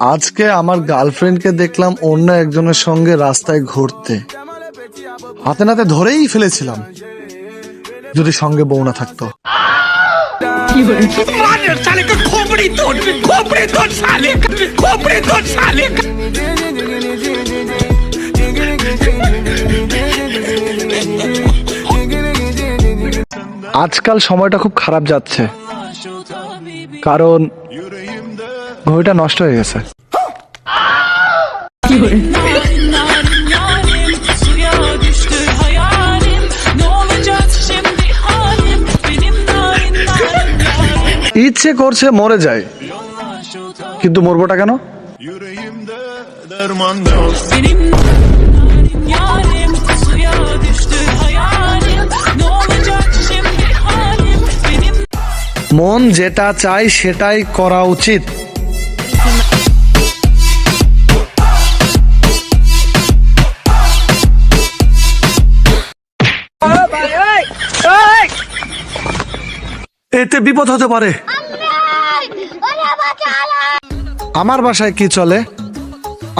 আজকে আমার গার্লফ্রেন্ডকে দেখলাম অন্য একজনের সঙ্গে রাস্তায় ঘুরতে। হাতে নাতে ধরেই ফেলেছিলাম যদি সঙ্গে বউ না থাকতো। আজকাল সময়টা খুব খারাপ যাচ্ছে। কারণ ঘড়িটা নষ্ট হয়ে গেছে। ইচ্ছে করছে মরে যায় কিন্তু মরবোটা কেন? মন যেটা চাই সেটাই করা উচিত। এতে বিপদ হতে পারে। আমার বাসায় কি চলে?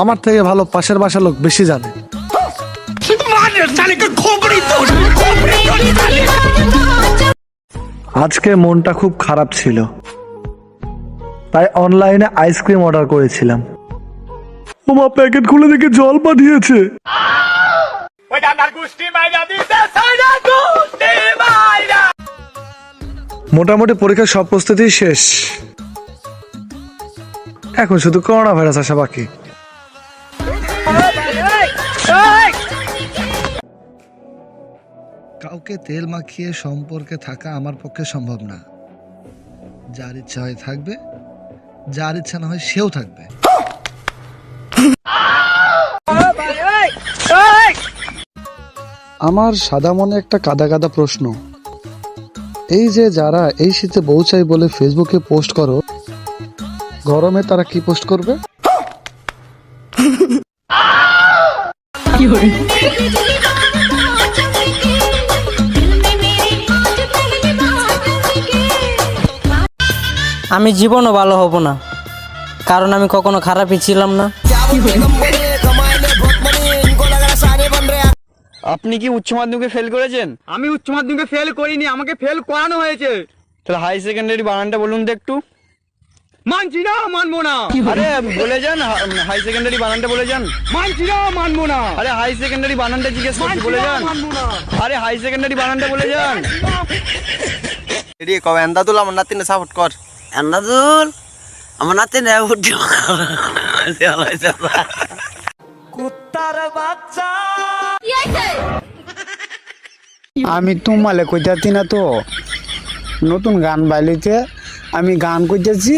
আমার থেকে ভালো পাশের বাসার লোক বেশি জানে। আজকে মনটা খুব খারাপ ছিল। তাই অনলাইনে আইসক্রিম অর্ডার করেছিলাম। ওমা প্যাকেট খুলে দেখে জল পাঠিয়েছে। মোটামুটি পরীক্ষার সব প্রস্তুতি শেষ। এখন শুধু করোনা ভাইরাস আসা বাকি। কাউকে তেল মাখিয়ে সম্পর্কে থাকা আমার পক্ষে সম্ভব না। যার ইচ্ছা হয় থাকবে যার ইচ্ছা না হয় সেও থাকবে। আমার সাদা মনে একটা কাদা কাদা প্রশ্ন। এই যে যারা এই শীতে বউ চাই বলে ফেসবুকে পোস্ট করো গরমে তারা কি পোস্ট করবে? আমি জীবনও ভালো হব না কারণ আমি কখনো খারাপই ছিলাম না। আপনি কি উচ্চ মাধ্যমিকে ফেল করেছেন? আমি উচ্চ মাধ্যমিকে ফেল করিনি আমাকে ফেল করানো হয়েছে। তাহলে হাই সেকেন্ডারি বানানটা বলুন তো একটু। মানছি না মানবো না। আরে বলে যান হাই সেকেন্ডারি বানানটা বলে যান। মানছি না মানবো না। আরে হাই সেকেন্ডারি বানানটা জিজ্ঞেস করছি বলে যান। মানবো না। আরে হাই সেকেন্ডারি বানানটা বলে যান। এডি কবে এন্দাদুল আমার নাতিনে সাপোর্ট কর। এন্দাদুল আমার নাতিনে উঠি আমি তোমালে কইতাছি না তো। নতুন গান বাইলিতে আমি গান কইতেছি।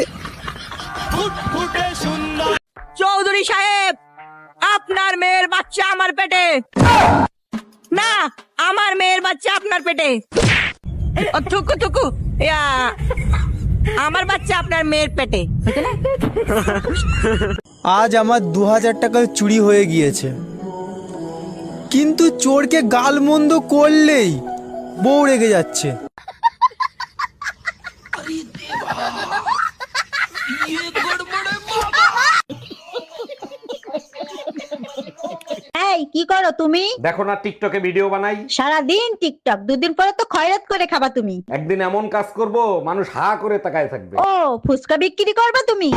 চৌধুরী সাহেব আপনার মেয়ের বাচ্চা আমার পেটে। না আমার মেয়ের বাচ্চা আপনার পেটে। থুকু থুকু। আমার বাচ্চা আপনার মেয়ের পেটে। আজ আমার দু হাজার টাকা চুরি হয়ে গিয়েছে। কিন্তু চোরকে গালমন্দ করলেই বউ রেগে যাচ্ছে। এই কি করো তুমি? দেখো না টিকটকে ভিডিও বানাই। সারাদিন টিকটক দুদিন পরে তো খয়রাত করে খাবা তুমি। একদিন এমন কাজ করব মানুষ হা করে তাকায় থাকবে। ও ফুচকা বিক্রি করবা তুমি?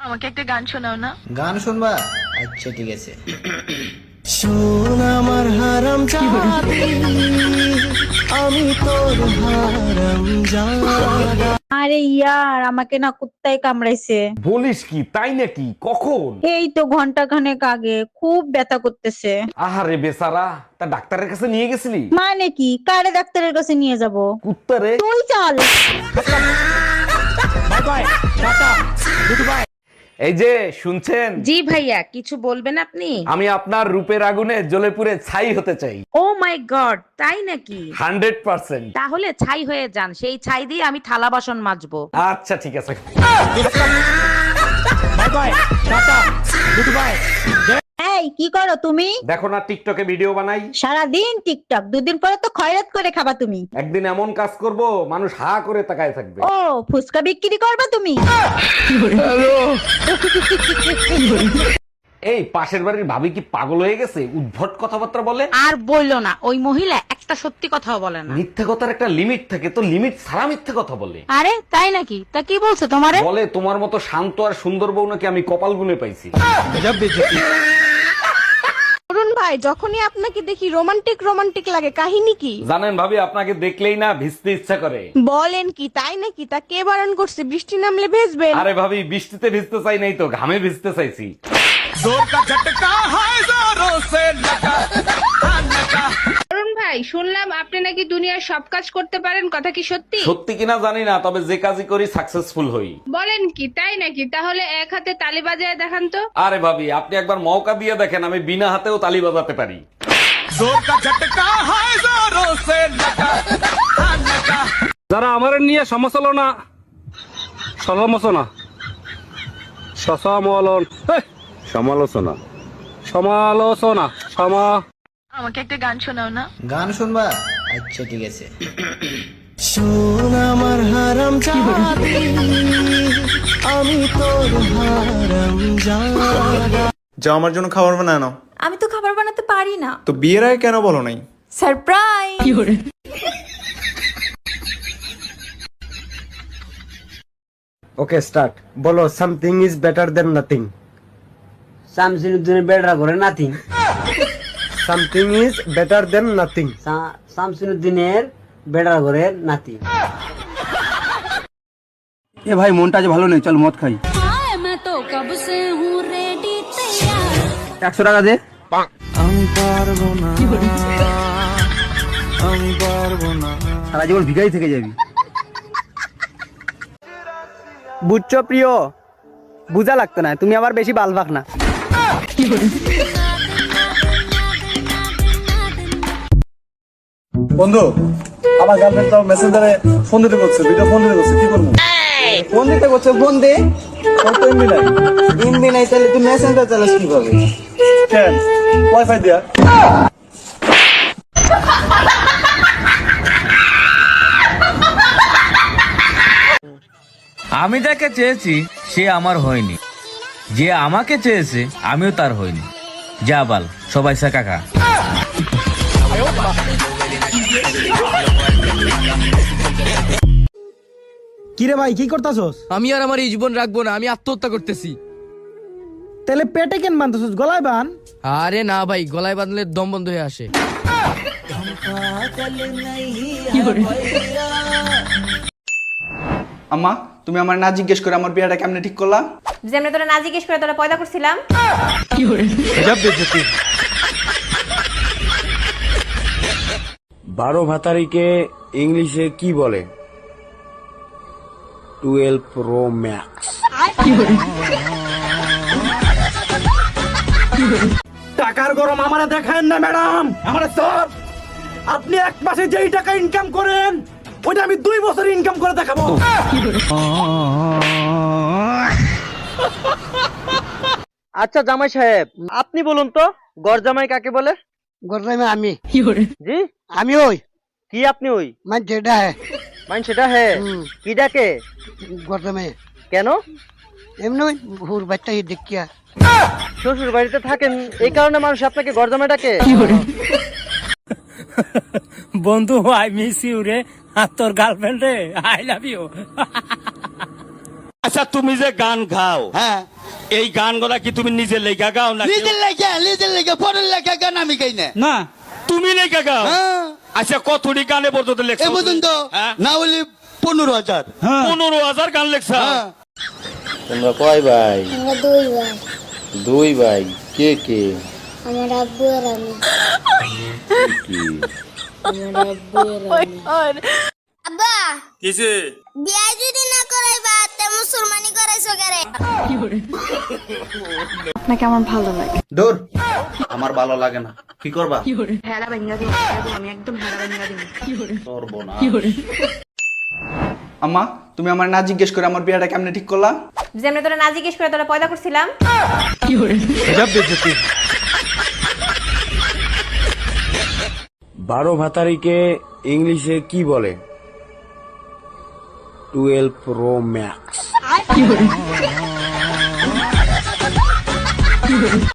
আমাকে একটা গান শোনাও না। গান শুনবা? আচ্ছা ঠিক আছে। শোন আমার হারাম আমি তোর হারাম আরে ইয়ার আমাকে না কুত্তায় কামড়াইছে। বলিস কি তাই নাকি? কখন? এই তো ঘণ্টা খানেক আগে খুব ব্যথা করতেছে। আহারে বেচারা তা ডাক্তারের কাছে নিয়ে গেছিলি? মানে কি? কারে ডাক্তারের কাছে নিয়ে যাব? কুত্তারে? তুই চল। এই যে শুনছেন? জি ভাইয়া কিছু বলবেন আপনি? আমি আপনার রূপের আগুনে জ্বলে পুড়ে ছাই হতে চাই। ও মাই গড তাই নাকি? Hundred percent. তাহলে ছাই হয়ে যান সেই ছাই দিয়ে আমি থালা বাসন মাজবো। আচ্ছা ঠিক আছে। এই এই কি করো তুমি? দেখো না টিকটকে ভিডিও বানাই। সারাদিন টিকটক দুদিন পরে তো খয়রাত করে খাবা তুমি। একদিন এমন কাজ করব মানুষ হা করে তাকায় থাকবে। ও ফুচকা বিক্রি করবা তুমি? এই পাশের বাড়ির ভাবি কি পাগল হয়ে গেছে? উদ্ভট কথাবার্তা বলে? আর বলল না। ওই মহিলা একটা সত্যি কথাও বলে না। মিথ্যে কথার একটা লিমিট থাকে তো লিমিট ছাড়া মিথ্যে কথা বলে। আরে তাই নাকি? তা কি বলছে তোমার? বলে তোমার মতো শান্ত আর সুন্দর বউ নাকি আমি কপাল গুনে পাইছি? ভাই যখনই আপনাকে দেখি রোমান্টিক রোমান্টিক লাগে কাহিনী কি? জানেন ভাবি আপনাকে দেখলেই না ভিজতে ইচ্ছা করে। বলেন কি তাই নাকি? তা কে বারণ করছে? বৃষ্টি নামলে ভেজবে আরে ভাবি বৃষ্টিতে ভিজতে চাই নাই তো ঘামে ভিজতে চাইছি। অরুণ ভাই শুনলাম আপনি নাকি দুনিয়ার সব কাজ করতে পারেন কথা কি সত্যি? সত্যি কিনা জানি না তবে যে কাজই করি সাকসেসফুল হই। বলেন কি তাই নাকি? তাহলে এক হাতে তালি বাজায় দেখান তো। আরে ভাবি আপনি একবার মৌকা দিয়ে দেখেন আমি বিনা হাতেও তালি বাজাতে পারি। যারা আমার নিয়ে সমালোচনা। সমালোচনা সমালোচন সমালোচনা। সমালোচনা সমা আমাকে একটা গান শোনাও না। গান শুনবা? আচ্ছা ঠিক আছে। যা আমার জন্য খাবার বানায় নাও। আমি তো খাবার বানাতে পারি না। তো বিয়ের আগে কেন বলো নাই? সারপ্রাইজ ওকে স্টার্ট বলো something is better than nothing শামসিনুদ্দিনের বেড়া করে nothing something is better than nothing শামসিনুদ্দিনের বেড়া করে নাতি। এ ভাই মনটা আজ ভালো নেই চল মদ খাই। একশো টাকা দে। সারা জীবন ভিখারি থেকে যাবি। বুঝছ প্রিয়? বুঝা লাগতো না তুমি আবার বেশি বালবাক না। বন্ধু আমার গার্লফ্রেন্ড তো মেসেঞ্জারে ফোন দিতে করছে ভিডিও ফোন দিতে করছে কি করব? ফোন দিতে করছ ফোন দে। তোর তো এমনি নাই। এমবি নাই তাহলে তুই মেসেঞ্জার চালাস কীভাবে? কেন? ওয়াইফাই দিয়া। আমি যাকে চেয়েছি সে আমার হয়নি। যে আমাকে চেয়েছে আমিও তার হয়নি যা বাল সবাই সে কাকা কিরে ভাই কি করতাছস? আমি আর আমার এই জীবন রাখব না আমি আত্মহত্যা করতেছি। তাহলে পেটে কেন বানতাছস গলায় বান আরে না ভাই গলায় বাঁধলে দম বন্ধ হয়ে আসে। আম্মা তুমি আমার না জিজ্ঞেস করে আমার বিয়েটা কেমনে ঠিক করলা? যেমনি তোরা না জিজ্ঞেস করে তোরা পয়দা করছিলাম। বারো ভাতারিকে ইংলিশে কি বলে? Twelve Pro Max. টাকার গরম আমারে দেখেন না ম্যাডাম। আমার সব আপনি এক মাসে যেই টাকা ইনকাম করেন ওইটা আমি দুই বছর ইনকাম করে দেখাবো। আচ্ছা জামাই সাহেব আপনি বলুন তো গড় জামাই কাকে বলে? গরমে আমি। জি? আমি ওই। কি আপনি ওই? মানে যেটা হ্যাঁ মান সেটা হ্যাঁ কি ডাকে? গরমে কেন? এমনি ওই হুর বাচ্চা দেখিয়া। শ্বশুর বাড়িতে থাকেন এই কারণে মানুষ আপনাকে জামাই ডাকে? বন্ধু আই মিস ইউ রে। আর তোর গার্লফ্রেন্ড রে আই লাভ ইউ আচ্ছা তুমি যে গান গাও হ্যাঁ। এই গানগুলা কি তুমি নিজে লেখা গাও না নিজের লেখা নিজের লেখা পরের লেখা গান আমি গাই না। না। তুমি লেখা গাও? হ্যাঁ। আচ্ছা কতটি গানে পর্যন্ত লেখছো এ পর্যন্ত হ্যাঁ? না হলে পনেরো হাজার। পনেরো হাজার গান লেখছ? হ্যাঁ। তোমরা কয় ভাই? দুই ভাই। দুই ভাই। কে কে? আমার আব্বু আর আমি। আব্বা করাইবা তে মুসলমানি করাইছো কারে? ভালো লাগে? দূর। আমার ভালো লাগে না। কি করবা? হেলা আমি একদম হেলা করব না। আম্মা তুমি আমার না জিজ্ঞেস করে আমার বিয়েটা কেমনে ঠিক করলা? যেমনে তোরা না জিজ্ঞেস করে তোরা পয়দা করছিলাম। কি করে? বারো ভাতারিকে ইংলিশে কি বলে? Twelve Pro max